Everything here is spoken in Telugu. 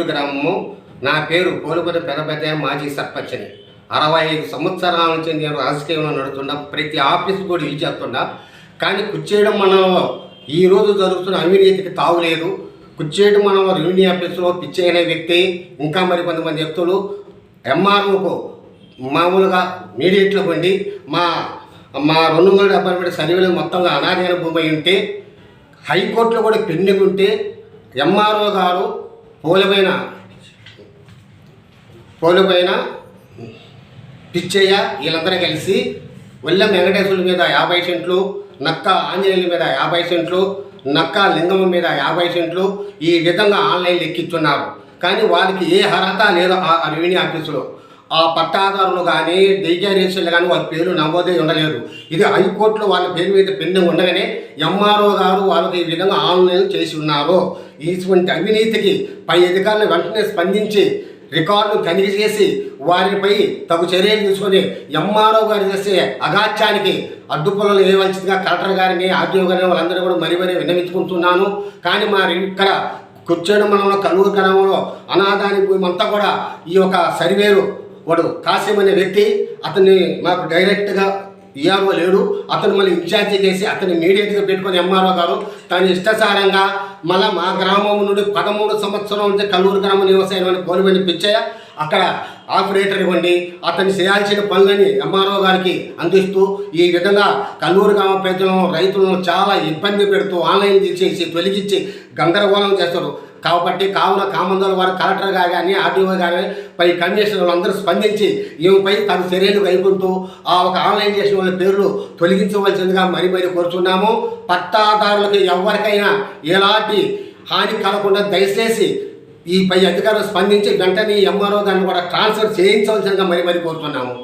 కల్లూరు గ్రామము. నా పేరు కోలుపతి పెదపతి మాజీ సర్పంచ్ని. అరవై ఐదు సంవత్సరాల నుంచి నేను రాజకీయంలో నడుతున్నా ప్రతి ఆఫీస్ కూడా ఇల్లు చేస్తున్నా కానీ కుచ్చేయడం మనలో ఈ రోజు జరుగుతున్న అవినీతికి తావులేదు కుచ్చేయడం మనం రెవెన్యూ ఆఫీసులో పిచ్చయ్యనే వ్యక్తి ఇంకా మరి కొంతమంది వ్యక్తులు ఎంఆర్ఓకు మామూలుగా మీడియట్లో ఉండి మా మా రెండు వందల డెబ్బై రెండు సర్వేలు మొత్తంగా అనాధీన భూమి ఉంటే హైకోర్టులో కూడా పెండింగ్ ఉంటే ఎంఆర్ఓ గారు పోలమైన పోలిపోయిన పిచ్చయ్య వీళ్ళందరూ కలిసి వల్ల వెంకటేశ్వరుల మీద యాభై సెంట్లు నక్క ఆంజనేయుల మీద యాభై సెంట్లు నక్క లింగం మీద యాభై సెంట్లు ఈ విధంగా ఆన్లైన్ ఎక్కిస్తున్నారు కానీ వాళ్ళకి ఏ అర్హత లేదు ఆ ఆ రెవెన్యూ ఆఫీసులో. ఆ పట్టాదారులు కానీ డీకేరీసీలు కానీ వాళ్ళ పేరు నమోదే ఉండలేదు. ఇది హైకోర్టులో వాళ్ళ పేరు మీద పెండింగ్ ఉండగానే ఎంఆర్ఓ గారు వాళ్ళకి ఈ విధంగా ఆన్లైన్ చేసి ఉన్నారు. ఇటువంటి అవినీతికి పై అధికారులు వెంటనే స్పందించి రికార్డును తనిఖీ చేసి వారిపై తగు చర్యలు తీసుకొని ఎంఆర్ఓ గారు చేసే అగాత్యానికి అడ్డుపుల్లలు వేయవలసిందిగా కలెక్టర్ గారిని ఆర్టీఓ గారిని వాళ్ళందరూ కూడా మరీ మరీ విన్నవించుకుంటున్నాను. కానీ మరి ఇక్కడ కుర్చేడు మనలో కల్లూరు గ్రామంలో అనాథాని భూమి అంతా కూడా ఈ యొక్క సర్వేలు వాడు కాసిం అనే వ్యక్తి అతన్ని మాకు డైరెక్ట్గా ఈఆర్ఓ లేడు. అతను మళ్ళీ ఇన్ఛార్జి చేసి అతని మీడియట్గా పెట్టుకొని ఎంఆర్ఓ గారు తన ఇష్టసారంగా మళ్ళీ మా గ్రామం నుండి పదమూడు సంవత్సరం నుంచి కల్లూరు గ్రామ నివాసమైన పోలివెని పిచ్చయ్య అక్కడ ఆపరేటర్ ఇవ్వండి అతను చేయాల్సిన పనులని ఎంఆర్ఓ గారికి అందిస్తూ ఈ విధంగా కల్లూరు గ్రామ ప్రజలను రైతులను చాలా ఇబ్బంది పెడుతూ ఆన్లైన్ తీసేసి తొలగించి గందరగోళం చేస్తారు. కాబట్టి కావున కామందోల వారు కలెక్టర్ కానీ ఆర్డీఓ కానీ పై కమిషనర్లు అందరూ స్పందించి ఈమెపై తన చర్యలు కైకుంటూ ఆ ఒక ఆన్లైన్ చేసిన వాళ్ళ పేర్లు తొలగించవలసిందిగా మరి మరి కోరుతున్నాము. పట్టాదారులకు ఎవరికైనా ఎలాంటి హాని కలగకుండా దయచేసి ఈ పై అధికారులు స్పందించి వెంటనే ఎంఆర్ఓ దాన్ని కూడా ట్రాన్స్ఫర్ చేయించవలసిందిగా మరి మరి కోరుతున్నాము.